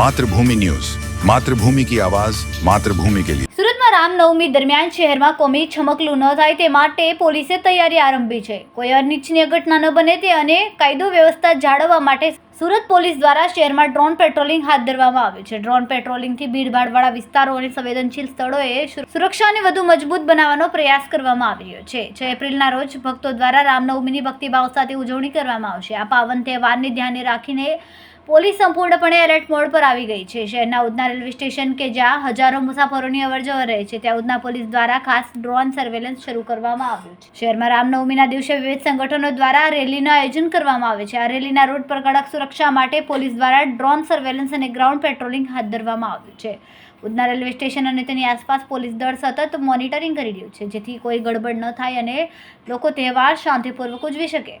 Mathrubhumi news. Mathrubhumi કી આવાજ, માતૃભૂમિ કે લિયે સુરતમાં રામનવમી દરમિયાન શહેરમાં કોમી છમકલું ન થાય તે માટે પોલીસે તૈયારી આરંભી છે. કોઈ અનિચ્છનીય ઘટના ન બને તે અને કાયદો વ્યવસ્થા જાળવવા માટે સુરત પોલીસ દ્વારા શહેરમાં ડ્રોન પેટ્રોલિંગ હાથ ધરવામાં આવ્યું છે. ડ્રોન પેટ્રોલિંગથી ભીડભાડવાળા વિસ્તારો અને સંવેદનશીલ સ્થળોએ સુરક્ષાને વધુ મજબૂત બનાવવાનો પ્રયાસ કરવામાં આવી રહ્યો છે. છ એપ્રિલના રોજ ભક્તો દ્વારા રામનવમીની ભક્તિભાવ સાથે ઉજવણી કરવામાં આવશે. આ પાવન તહેવારને ધ્યાને રાખીને પોલીસ સંપૂર્ણપણે એલર્ટ મોડ પર આવી ગઈ છે. શહેરના ઉધના રેલવે સ્ટેશન કે જ્યાં હજારો મુસાફરોની અવરજવર રહે છે, ત્યાં ઉધના પોલીસ દ્વારા ખાસ ડ્રોન સર્વેલન્સ શરૂ કરવામાં આવ્યું છે. શહેરમાં રામનવમીના દિવસે વિવિધ સંગઠનો દ્વારા રેલીનું આયોજન કરવામાં આવે છે. આ રેલીના રૂટ પર કડક સુરક્ષા માટે પોલીસ દ્વારા ડ્રોન સર્વેલન્સ અને ગ્રાઉન્ડ પેટ્રોલિંગ હાથ ધરવામાં આવ્યું છે. ઉધના રેલવે સ્ટેશન અને તેની આસપાસ પોલીસ દળ સતત મોનિટરિંગ કરી રહ્યું છે, જેથી કોઈ ગડબડ ન થાય અને લોકો તહેવાર શાંતિપૂર્વક ઉજવી શકે.